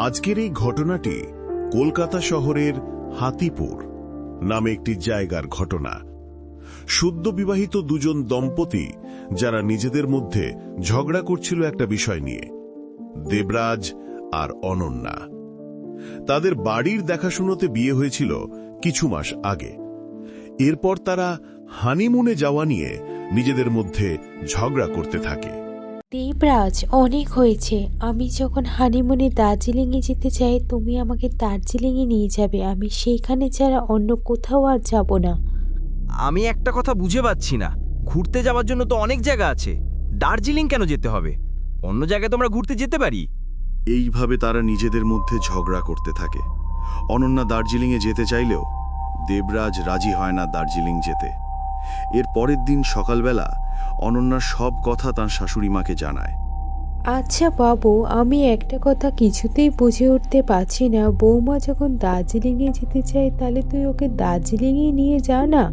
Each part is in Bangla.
আজকের এই ঘটনাটি কলকাতা শহরের হাতিপুর নামে একটি জায়গার ঘটনা। সদ্য বিবাহিত দুজন দম্পতি যারা নিজেদের মধ্যে ঝগড়া করছিল একটা বিষয় নিয়ে, দেবরাজ আর অনন্যা। তাদের বাড়ির দেখাশুনোতে বিয়ে হয়েছিল কিছু মাস আগে। এরপর তারা হানিমুনে যাওয়া নিয়ে নিজেদের মধ্যে ঝগড়া করতে থাকে। দেবরাজ অনেক হয়েছে। আমি যখন হানিমুনে দার্জিলিংয়ে যেতে চাই তুমি আমাকে দার্জিলিংয়ে নিয়ে যাবে। আমি সেইখানে ছাড়া অন্য কোথাও আর যাব না। আমি একটা কথা বুঝে পাচ্ছি না। ঘুরতে যাওয়ার জন্য তো অনেক জায়গা আছে। দার্জিলিং কেন যেতে হবে? অন্য জায়গায় তো আমরা ঘুরতে যেতে পারি। এইভাবে তারা নিজেদের মধ্যে ঝগড়া করতে থাকে। অনন্যা দার্জিলিংয়ে যেতে চাইলেও দেবরাজ রাজি হয় না দার্জিলিং যেতে। এর পরের দিন সকালবেলা অনন্যার সব কথা তার শাশুড়ি মাকে জানায়। আচ্ছা বাবু আমি একটা কথা কিছুতেই বুঝে উঠতে পারছি না। বৌমা যখন দার্জিলিংয়ে যেতে চাই তাহলে তুই ওকে দার্জিলিংয়ে নিয়ে যা না।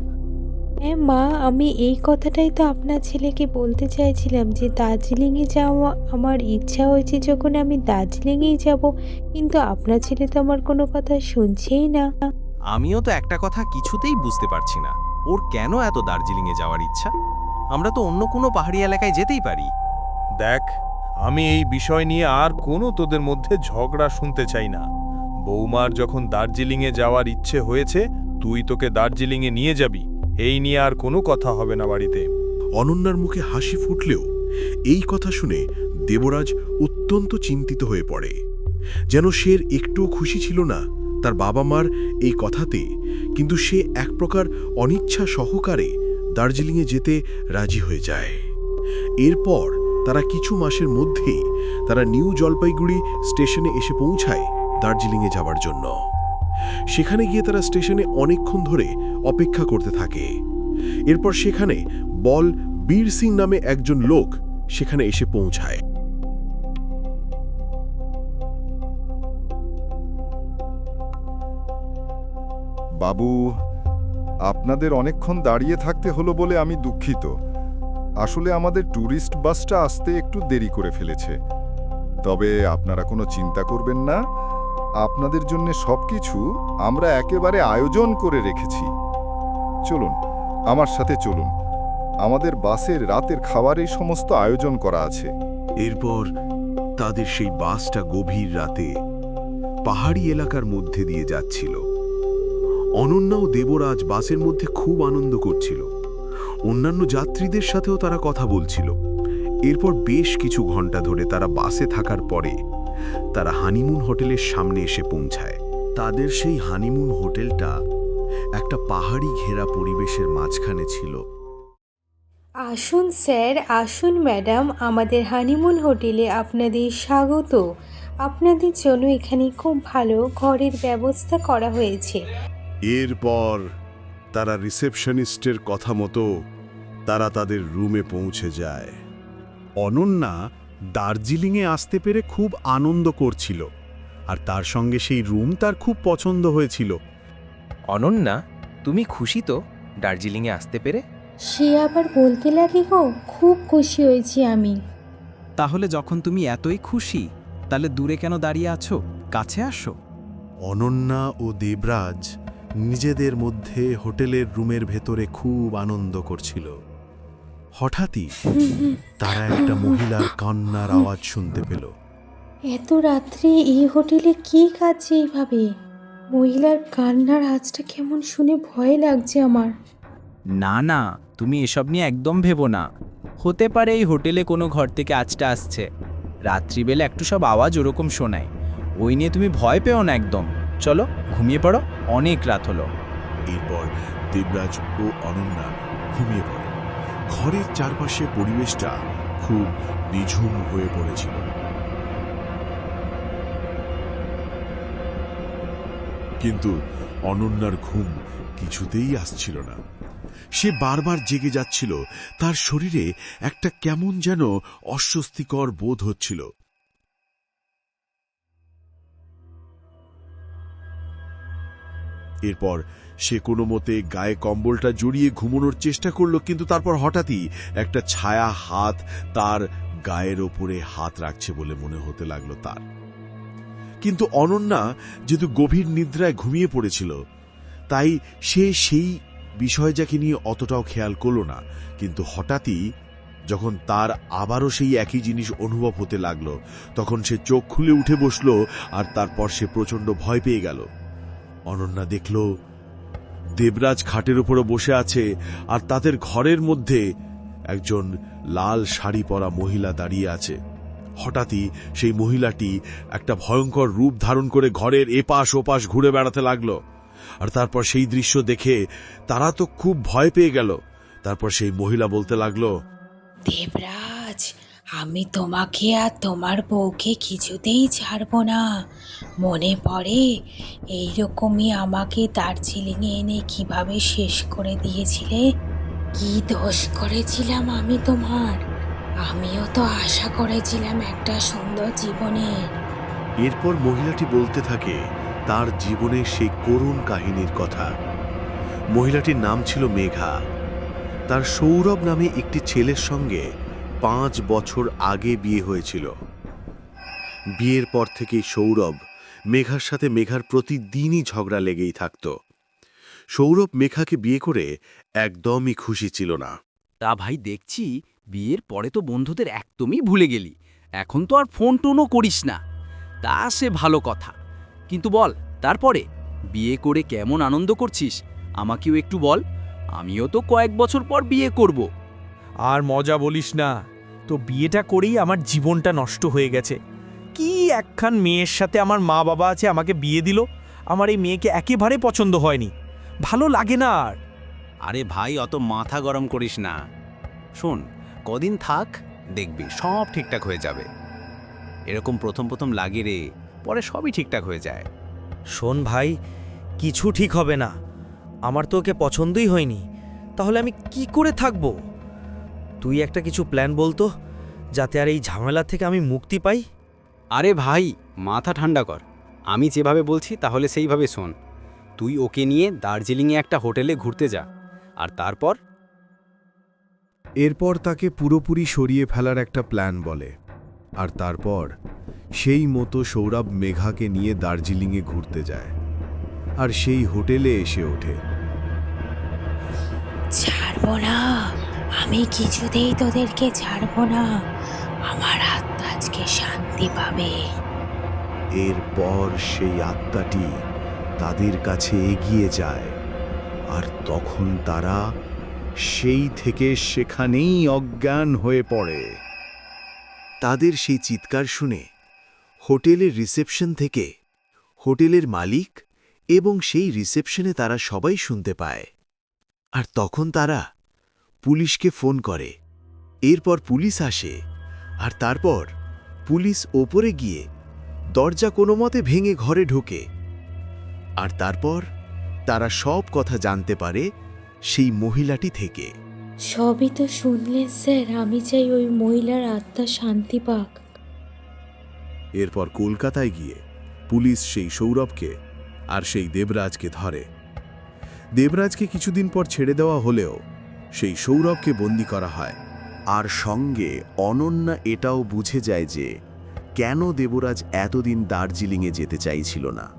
হ্যাঁ মা আমি এই কথাটাই তো আপনার ছেলেকে বলতে চাইছিলাম যে দার্জিলিংয়ে যাওয়া আমার ইচ্ছা হয়েছে যখন আমি দার্জিলিংয়েই যাব। কিন্তু আপনার ছেলে তো আমার কোনো কথা শুনছেই না। আমিও তো একটা কথা কিছুতেই বুঝতে পারছি না। ওর কেন এত দার্জিলিংয়ে যাওয়ার ইচ্ছা? আমরা তো অন্য কোনো পাহাড়ি এলাকায় যেতেই পারি। দেখ আমি এই বিষয় নিয়ে আর কোনো তোদের মধ্যে ঝগড়া শুনতে চাই না। বৌমার যখন দার্জিলিংয়ে যাওয়ার ইচ্ছে হয়েছে তুই তোকে দার্জিলিংয়ে নিয়ে যাবি। এই নিয়ে আর কোনো কথা হবে না বাড়িতে। অনন্যার মুখে হাসি ফুটলেও এই কথা শুনে দেবরাজ অত্যন্ত চিন্তিত হয়ে পড়ে। যেন সে একটুও খুশি ছিল না তার বাবা মার এই কথাতে, কিন্তু সে এক প্রকার অনিচ্ছা সহকারে দার্জিলিংয়ে যেতে রাজি হয়ে যায়। এরপর তারা কিছু মাসের মধ্যেই তারা নিউ জলপাইগুড়ি স্টেশনে এসে পৌঁছায় দার্জিলিংয়ে যাওয়ার জন্য। সেখানে গিয়ে তারা স্টেশনে অনেকক্ষণ ধরে অপেক্ষা করতে থাকে। এরপর সেখানে বল বীর সিং নামে একজন লোক সেখানে এসে পৌঁছায়। বাবু, আপনাদের অনেকক্ষণ দাঁড়িয়ে থাকতে হলো বলে আমি দুঃখিত। আসলে আমাদের ট্যুরিস্ট বাসটা আসতে একটু দেরি করে ফেলেছে। তবে আপনারা কোনো চিন্তা করবেন না, আপনাদের জন্য সবকিছু আমরা একেবারে আয়োজন করে রেখেছি। চলুন, আমার সাথে চলুন। আমাদের বাসের রাতের খাবারের সমস্ত আয়োজন করা আছে। এরপর তাদের সেই বাসটা গভীর রাতে পাহাড়ি এলাকার মধ্যে দিয়ে যাচ্ছিল। অনন্যা ও দেবরাজ বাসের মধ্যে খুব আনন্দ করছিল। অন্যান্য যাত্রীদের সাথেও তারা কথা বলছিল। এরপর বেশ কিছু ঘণ্টা ধরে তারা বাসে থাকার পরে তারা হানিমুন হোটেলের সামনে এসে পৌঁছায়। তাদের সেই হানিমুন হোটেলটা একটা পাহাড়ি ঘেরা পরিবেশের মাঝখানে ছিল। আসুন স্যার, আসুন ম্যাডাম, আমাদের হানিমুন হোটেলে আপনাদের স্বাগত। আপনাদের জন্য এখানে খুব ভালো ঘরের ব্যবস্থা করা হয়েছে। এরপর তারা রিসেপশনিস্টের কথা মতো তারা তাদের রুমে পৌঁছে যায়। অনন্যা দার্জিলিংয়ে আসতে পেরে খুব আনন্দ করছিল আর তার সঙ্গে সেই রুম তার খুব পছন্দ হয়েছিল। অনন্যা তুমি খুশি তো দার্জিলিংয়ে আসতে পেরে? সে আবার বলতে লাগে গো খুব খুশি হয়েছি আমি। তাহলে যখন তুমি এতই খুশি তাহলে দূরে কেন দাঁড়িয়ে আছো? কাছে আসো। অনন্যা ও দেবরাজ নিজেদের মধ্যে হোটেলের রুমের ভেতরে খুব আনন্দ করছিল। হঠাৎই তারা একটা মহিলার কান্নার আওয়াজ শুনতে পেল। এত রাত্রে এই হোটেলে কি কাজে এইভাবে মহিলার কান্নার আজটা কেমন শুনে ভয় লাগছে আমার। না না তুমি এসব নিয়ে একদম ভেবো না। হতে পারে এই হোটেলে কোনো ঘর থেকে আজটা আসছে। রাত্রিবেলা একটু সব আওয়াজ ওরকম শোনায়। ওই নিয়ে তুমি ভয় পেও না একদম। চলো, ঘুমিয়ে পড়ো। অনেক রাত হলো। এরপর দেবরাজ ও অনন্যা ঘুমিয়ে পড়ে। ঘরের চারপাশে পরিবেশটা খুব নিঝুম হয়ে পড়েছিল। কিন্তু অনন্যার ঘুম কিছুতেই আসছিল না। সে বারবার জেগে যাচ্ছিল, তার শরীরে একটা কেমন যেন অস্বস্তিকর বোধ হচ্ছিল। এরপর সে কোনো মতে গায়ে কম্বলটা জড়িয়ে ঘুমানোর চেষ্টা করল, কিন্তু তারপর হঠাৎই একটা ছায়া হাত তার গায়ের ওপরে হাত রাখছে বলে মনে হতে লাগল তার। কিন্তু অনন্যা যেহেতু গভীর নিদ্রায় ঘুমিয়ে পড়েছিল, তাই সে সেই বিষয় যাকে নিয়ে অতটাও খেয়াল করল না, কিন্তু হঠাৎই যখন তার আবারও সেই একই জিনিস অনুভব হতে লাগল, তখন সে চোখ খুলে উঠে বসল আর তারপর সে প্রচণ্ড ভয় পেয়ে গেল। অনন্যা দেখল, দেবরাজ খাটের উপরে বসে আছে আর তাদের ঘরের মধ্যে একজন লাল শাড়ি পরা মহিলা দাঁড়িয়ে আছে। হঠাৎই সেই মহিলাটি একটা ভয়ঙ্কর রূপ ধারণ করে ঘরের এপাশ ওপাশ ঘুরে বেড়াতে লাগল। আর তারপর সেই দৃশ্য দেখে তারা তো খুব ভয় পেয়ে গেল। তারপর সেই মহিলা বলতে লাগল, দেবরাজ! আমি তোমাকে আর তোমার বউকে কিছুতেই ছাড়বো না। মনে পড়ে? এইরকমই আমাকে দার্জিলিংয়ে এনে কীভাবে শেষ করে দিয়েছিলে? কি দোষ করেছিলাম আমি তোমার? আমিও তো আশা করেছিলাম একটা সুন্দর জীবনের এরপর মহিলাটি বলতে থাকে, তার জীবনের সেই করুণ কাহিনীর কথা। মহিলাটির নাম ছিল মেঘা। তার সৌরভ নামে একটি ছেলের সঙ্গে পাঁচ বছর আগে বিয়ে হয়েছিল। বিয়ের পর থেকেই সৌরভ মেঘার সাথে মেঘার প্রতিদিনই ঝগড়া লেগেই থাকত। সৌরভ মেঘাকে বিয়ে করে একদমই খুশি ছিল না। তা ভাই, দেখছি বিয়ের পরে তো বন্ধুদের একদমই ভুলে গেলি। এখন তো আর ফোন টোনও করিস না। তা সে ভালো কথা। কিন্তু বল, তারপরে? বিয়ে করে কেমন আনন্দ করছিস? আমাকেও একটু বল। আমিও তো কয়েক বছর পর বিয়ে করব। আর মজা বলিস না। তো বিয়েটা করেই আমার জীবনটা নষ্ট হয়ে গেছে। কি একখান মেয়ের সাথে আমার মা বাবা আছে আমাকে বিয়ে দিল? আমার এই মেয়েকে একেবারে পছন্দ হয়নি। ভালো লাগে না আর। আরে ভাই অত মাথা গরম করিস না। শোন কদিন থাক দেখবি সব ঠিকঠাক হয়ে যাবে। এরকম প্রথম প্রথম লাগে রে পরে সবই ঠিকঠাক হয়ে যায়। শোন ভাই কিছু ঠিক হবে না। আমার তো ওকে পছন্দই হয়নি। তাহলে আমি কি করে থাকব? তুই একটা কিছু প্ল্যান বলতো যাতে আর এই ঝামেলা থেকে আমি মুক্তি পাই। আরে ভাই মাথা ঠান্ডা কর। আমি যেভাবে বলছি তাহলে সেইভাবে শোন। তুই ওকে নিয়ে দার্জিলিংয়ে একটা হোটেলে ঘুরতে যা আর তারপর? এরপর তাকে পুরোপুরি সরিয়ে ফেলার একটা প্ল্যান বলে আর তারপর সেই মতো সৌরভ মেঘাকে নিয়ে দার্জিলিংয়ে ঘুরতে যায় আর সেই হোটেলে এসে ওঠে। ছাড়বো না। আমি কিছুতেই তোদেরকে ছাড়বো না। আমার আত্মা আজকে শান্তি পাবে। এরপর সেই আত্মাটি তাদের কাছে এগিয়ে যায়, আর তখন তারা সেই থেকে সেখানেই অজ্ঞান হয়ে পড়ে। তাদের সেই চিৎকার শুনে হোটেলের রিসেপশন থেকে হোটেলের মালিক এবং সেই রিসেপশনে তারা সবাই শুনতে পায়, আর তখন তারা পুলিশকে ফোন করে। এরপর পুলিশ আসে আর তারপর পুলিশ ওপরে গিয়ে দরজা কোনো মতে ভেঙে ঘরে ঢোকে। আর তারপর তারা সব কথা জানতে পারে সেই মহিলাটি থেকে। সবই তো শুনলেন স্যার। আমি চাই ওই মহিলার আত্মা শান্তি পাক। এরপর কলকাতায় গিয়ে পুলিশ সেই সৌরভকে আর সেই দেবরাজকে ধরে। দেবরাজকে কিছুদিন পর ছেড়ে দেওয়া হলেও সেই সৌরভকে বন্দি করা হয়। আর সঙ্গে অনন্যা এটাও বুঝে যায় যে কেন দেবরাজ এতদিন দার্জিলিংয়ে যেতে চাইছিল না।